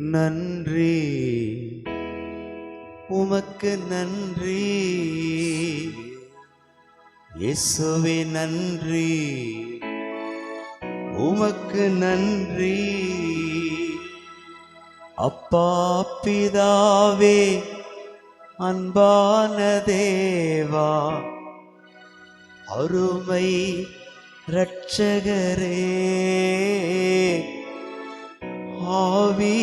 நன்றி. உமக்கு நன்றி. இயேசுவே நன்றி. உமக்கு நன்றி. அப்பா பிதாவே அன்பான தேவா அருமை ரட்சகரே ஆவியானவரே.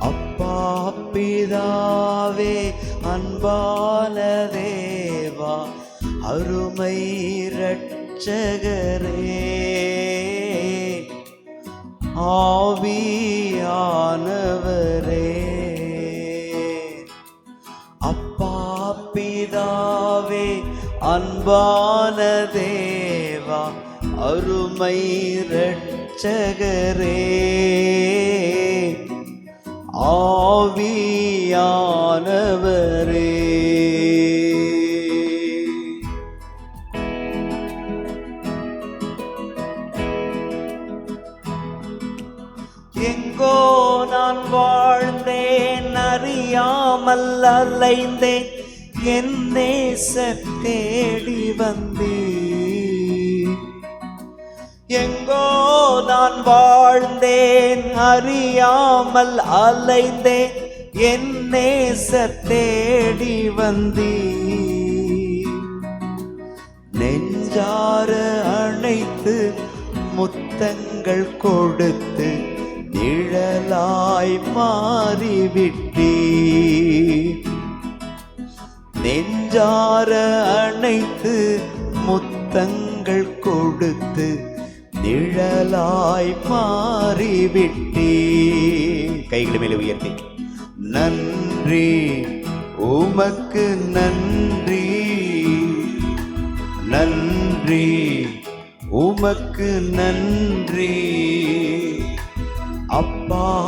அப்பா பிதாவே அன்பான அருமை ரட்சகரே ஆவியானவரே. அப்பா பிதாவே அன்பான தேவா அருமை ரட்சகரே ஆவியானவரே. அறியாமல் அலைந்தேன் என் நேச தேடி வந்தேன். எங்கோ நான் வாழ்ந்தேன் அறியாமல் அலைந்தேன். என் நேச தேடி வந்தீ நெஞ்சார அணைத்து முத்தங்கள் கொடுத்து நிழலாய் மாறிவிட்டீ நெஞ்சார அணைத்து முத்தங்கள் கொடுத்து நிழலாய் மாறிவிட்டீ கைகளை மேலே உயர்த்தி. நன்றி உமக்கு நன்றி. நன்றி உமக்கு நன்றி.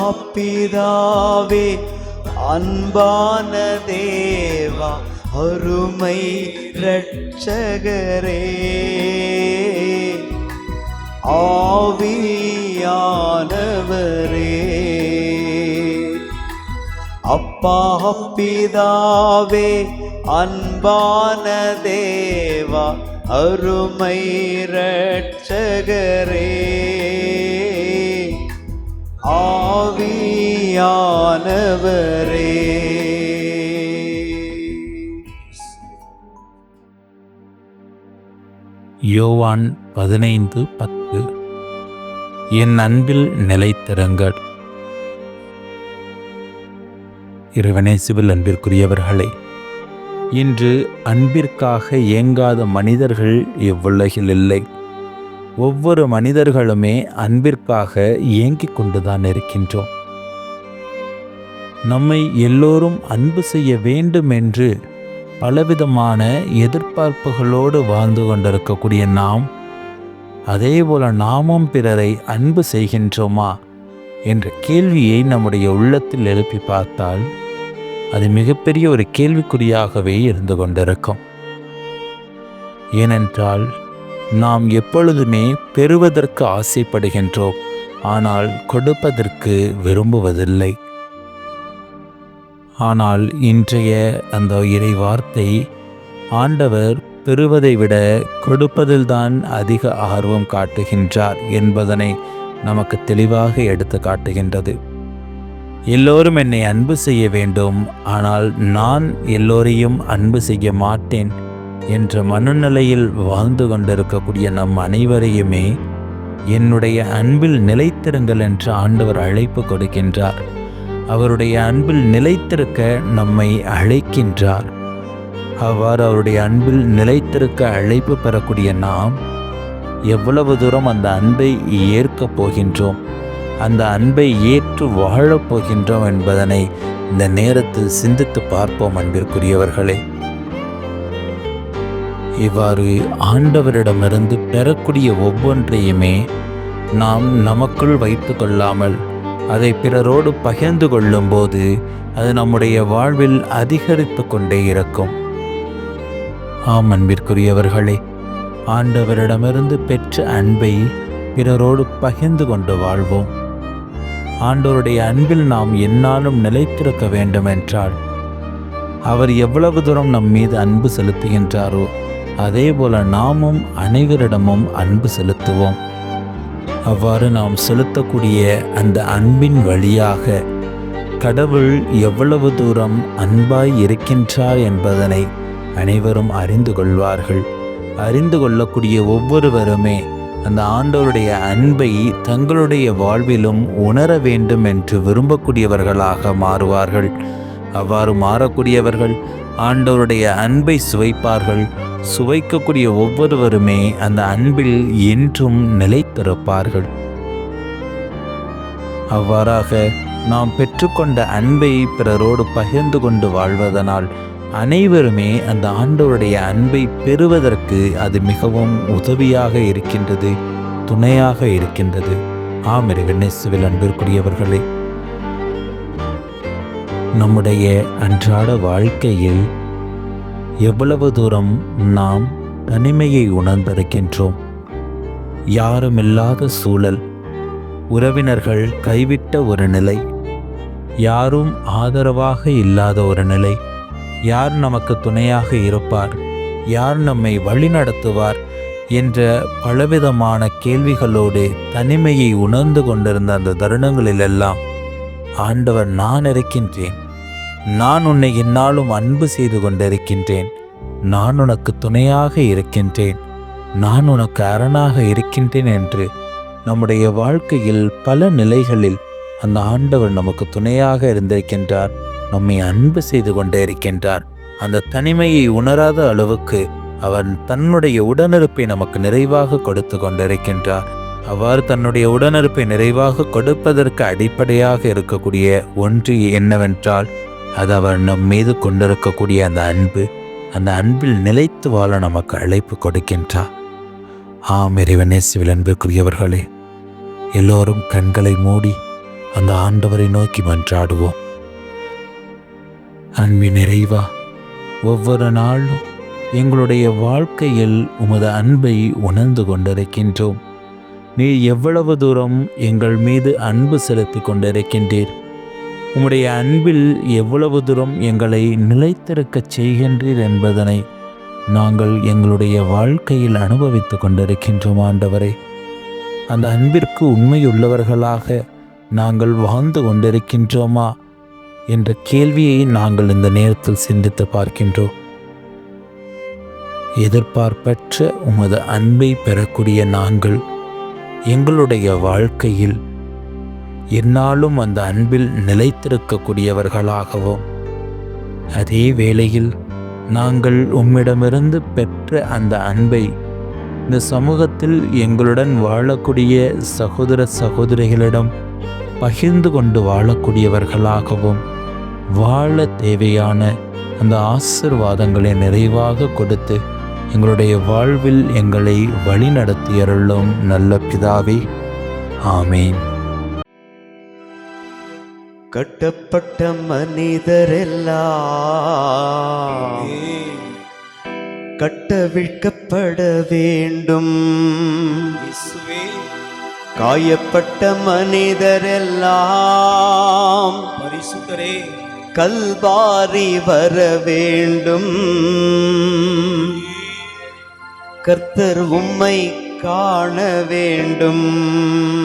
அப்பா பிதாவே அன்பான தேவா அருமை ரட்சகரே ஆவியானவரே. அப்பா பிதாவே அன்பான தேவா அருமை ரட்சகரே ஆவியானவரே. யோவான் பதினைந்து பத்து. என் அன்பில் நிலைத்திருங்கள். இறைவனே சிவில் அன்பிற்குரியவர்களே இன்று அன்பிற்காக ஏங்காத மனிதர்கள் இவ்வுலகில் இல்லை. ஒவ்வொரு மனிதர்களுமே அன்பிற்காக இயங்கிக் கொண்டுதான் இருக்கின்றோம். நம்மை எல்லோரும் அன்பு செய்ய வேண்டும் என்று பலவிதமான எதிர்பார்ப்புகளோடு வாழ்ந்து கொண்டிருக்கக்கூடிய நாம் அதேபோல நாமும் பிறரை அன்பு செய்கின்றோமா என்ற கேள்வியை நம்முடைய உள்ளத்தில் எழுப்பி பார்த்தால் அது மிகப்பெரிய ஒரு கேள்விக்குறியாகவே இருந்து கொண்டிருக்கும். ஏனென்றால் நாம் எப்பொழுதுமே பெறுவதற்கு ஆசைப்படுகின்றோம் ஆனால் கொடுப்பதற்கு விரும்புவதில்லை. ஆனால் இன்றைய அந்த இறை வார்த்தை ஆண்டவர் பெறுவதை விட கொடுப்பதில்தான் அதிக ஆர்வம் காட்டுகின்றார் என்பதனை நமக்கு தெளிவாக எடுத்து காட்டுகின்றது. எல்லோரும் என்னை அன்பு செய்ய வேண்டும் ஆனால் நான் எல்லோரையும் அன்பு செய்ய மாட்டேன். என்ற மனநிலையில் வாழ்ந்து கொண்டிருக்கக்கூடிய நம் அனைவரையுமே என்னுடைய அன்பில் நிலைத்திருங்கள் என்று ஆண்டவர் அழைப்பு கொடுக்கின்றார். அவருடைய அன்பில் நிலைத்திருக்க நம்மை அழைக்கின்றார். அவ்வாறு அவருடைய அன்பில் நிலைத்திருக்க அழைப்பு பெறக்கூடிய நாம் எவ்வளவு தூரம் அந்த அன்பை ஏற்கப் போகின்றோம் அந்த அன்பை ஏற்று வாழப் போகின்றோம் என்பதனை இந்த நேரத்தில் சிந்தித்து பார்ப்போம் அன்பிற்குரியவர்களே. இவ்வாறு ஆண்டவரிடமிருந்து பெறக்கூடிய ஒவ்வொன்றையுமே நாம் நமக்குள் வைத்து கொள்ளாமல் அதை பிறரோடு பகிர்ந்து கொள்ளும்போது அது நம்முடைய வாழ்வில் அதிகரித்து கொண்டே இருக்கும். ஆம் அன்பிற்குரியவர்களே ஆண்டவரிடமிருந்து பெற்ற அன்பை பிறரோடு பகிர்ந்து கொண்டு வாழ்வோம். ஆண்டவருடைய அன்பில் நாம் என்னாலும் நிலைத்திருக்க வேண்டும் என்றால் அவர் எவ்வளவு தூரம் நம் மீது அன்பு செலுத்துகின்றாரோ அதே போல நாமும் அனைவரிடமும் அன்பு செலுத்துவோம். அவ்வாறு நாம் செலுத்தக்கூடிய அந்த அன்பின் வழியாக கடவுள் எவ்வளவு தூரம் அன்பாய் இருக்கின்றார் என்பதனை அனைவரும் அறிந்து கொள்வார்கள். அறிந்து கொள்ளக்கூடிய ஒவ்வொருவருமே அந்த ஆண்டவருடைய அன்பை தங்களுடைய வாழ்விலும் உணர வேண்டும் என்று விரும்பக்கூடியவர்களாக மாறுவார்கள். அவ்வாறு மாறக்கூடியவர்கள் ஆண்டவருடைய அன்பை சுவைப்பார்கள். சுவைக்கக்கூடிய ஒவ்வொருவருமே அந்த அன்பில் என்றும் நிலைத்திருப்பார்கள் அவ்வாறாக நாம் பெற்றுக்கொண்ட அன்பை பிறரோடு பகிர்ந்து கொண்டு வாழ்வதனால் அனைவருமே அந்த ஆண்டவருடைய அன்பை பெறுவதற்கு அது மிகவும் உதவியாக இருக்கின்றது துணையாக இருக்கின்றது. ஆம் அன்பிற்குரியவர்களே நம்முடைய அன்றாட வாழ்க்கையில் எவ்வளவு தூரம் நாம் தனிமையை உணர்ந்திருக்கின்றோம்? யாருமில்லாத சூழல். உறவினர்கள் கைவிட்ட ஒரு நிலை. யாரும் ஆதரவாக இல்லாத ஒரு நிலை. யார் நமக்கு துணையாக இருப்பார்? யார் நம்மை வழிநடத்துவார் என்ற பலவிதமான கேள்விகளோடு தனிமையை உணர்ந்து கொண்டிருந்த அந்த தருணங்களிலெல்லாம் ஆண்டவர் நான் இருக்கின்றேன். நான் உன்னை என்னாலும் அன்பு செய்து கொண்டிருக்கின்றேன். நான் உனக்கு துணையாக இருக்கின்றேன். நான் உனக்கு அரணாக இருக்கின்றேன் என்று நம்முடைய வாழ்க்கையில் பல நிலைகளில் அந்த ஆண்டவர் நமக்கு துணையாக இருந்திருக்கின்றார். நம்மை அன்பு செய்து கொண்டே இருக்கின்றார். அந்த தனிமையை உணராத அளவுக்கு அவன் தன்னுடைய உடனிருப்பை நமக்கு நிறைவாக கொடுத்து கொண்டிருக்கின்றார். அவ்வாறு தன்னுடைய உடனிருப்பை நிறைவாக கொடுப்பதற்கு அடிப்படையாக இருக்கக்கூடிய ஒன்று என்னவென்றால் அது அவர் நம் மீது கொண்டிருக்கக்கூடிய அந்த அன்பு அந்த அன்பில் நிலைத்து வாழ நமக்கு அழைப்பு கொடுக்கின்றார். ஆம் இறைவனே சிவில் அன்புக்குரியவர்களே எல்லோரும் கண்களை மூடி அந்த ஆண்டவரை நோக்கி மன்றாடுவோம். அன்பின் நிறைவா ஒவ்வொரு நாளும் எங்களுடைய வாழ்க்கையில் உமது அன்பை உணர்ந்து கொண்டிருக்கின்றோம். நீ எவ்வளவு தூரம் எங்கள் மீது அன்பு செலுத்தி கொண்டிருக்கின்றீர். உம்முடைய அன்பில் எவ்வளவு தூரம் எங்களை நிலைத்திருக்கச் செய்கின்றீர் என்பதனை நாங்கள் எங்களுடைய வாழ்க்கையில் அனுபவித்து கொண்டிருக்கின்றோம் ஆண்டவரே. அந்த அன்பிற்கு உண்மையுள்ளவர்களாக நாங்கள் வாழ்ந்து கொண்டிருக்கின்றோமா என்ற கேள்வியை நாங்கள் இந்த நேரத்தில் சிந்தித்து பார்க்கின்றோம். எதிர்பார்ப்பற்ற உமது அன்பை பெறக்கூடிய நாங்கள் எங்களுடைய வாழ்க்கையில் எந்நாளும் அந்த அன்பில் நிலைத்திருக்கக்கூடியவர்களாகவும் அதே வேளையில் நாங்கள் உம்மிடமிருந்து பெற்ற அந்த அன்பை இந்த சமூகத்தில் எங்களுடன் வாழக்கூடிய சகோதர சகோதரிகளிடம் பகிர்ந்து கொண்டு வாழக்கூடியவர்களாகவும் வாழ தேவையான அந்த ஆசிர்வாதங்களை நிறைவாக கொடுத்து எங்களுடைய வாழ்வில் எங்களை வழிநடத்தியருளும் நல்ல பிதாவே. ஆமேன். கட்டப்பட்ட மனிதரெல்லாம் கட்டவிழ்க்கப்பட வேண்டும். காயப்பட்ட மனிதரெல்லாம் பரிசுத்தரே. கல்வாரி வர வேண்டும். கர்த்தர் உம்மை காண வேண்டும்.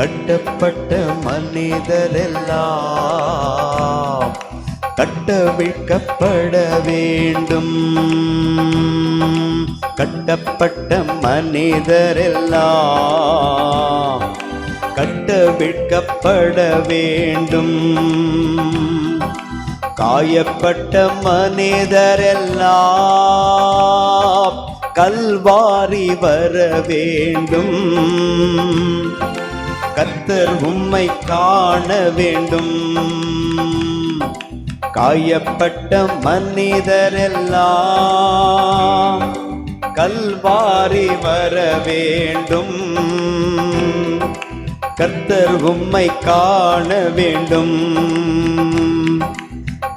கட்டப்பட்ட மனிதரெல்லாம் கட்டவிழ்க்கப்பட வேண்டும். கட்டப்பட்ட மனிதரெல்லாம் கட்டவிழ்க்கப்பட வேண்டும். காயப்பட்ட மனிதரெல்லாம் கல்வாரி வர வேண்டும். கத்தர் உம்மை காண வேண்டும். காயப்பட்ட மனிதரெல்லாம் கல்வாரி வர வேண்டும். கர்த்தர் உம்மை காண வேண்டும்.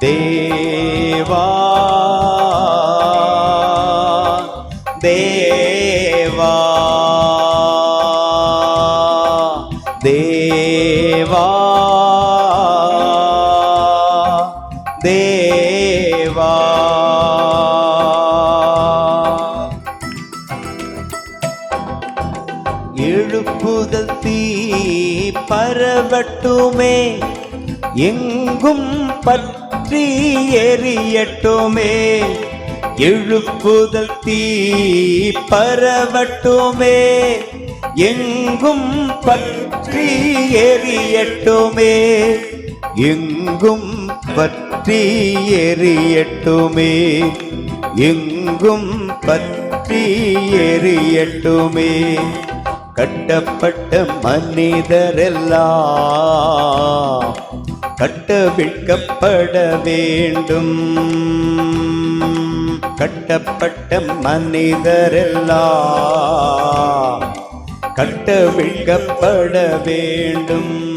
தேவா தேவா தேவா. எழுப்புதல் தீ பரவட்டுமே எங்கும் பற்றி எரியட்டுமே. எழுப்புதல் தீ பரவட்டுமே எங்கும் பற்றி எரியட்டுமே. எங்கும் பற்றி எரியட்டுமே. எங்கும் பற்றி எரியட்டுமே. கட்டப்பட்ட மனிதரெல்லாம் கட்டவிழ்க்கப்பட வேண்டும். கட்டப்பட்ட மனிதரெல்லாம் கட்டவிழ்க்கப்பட வேண்டும்.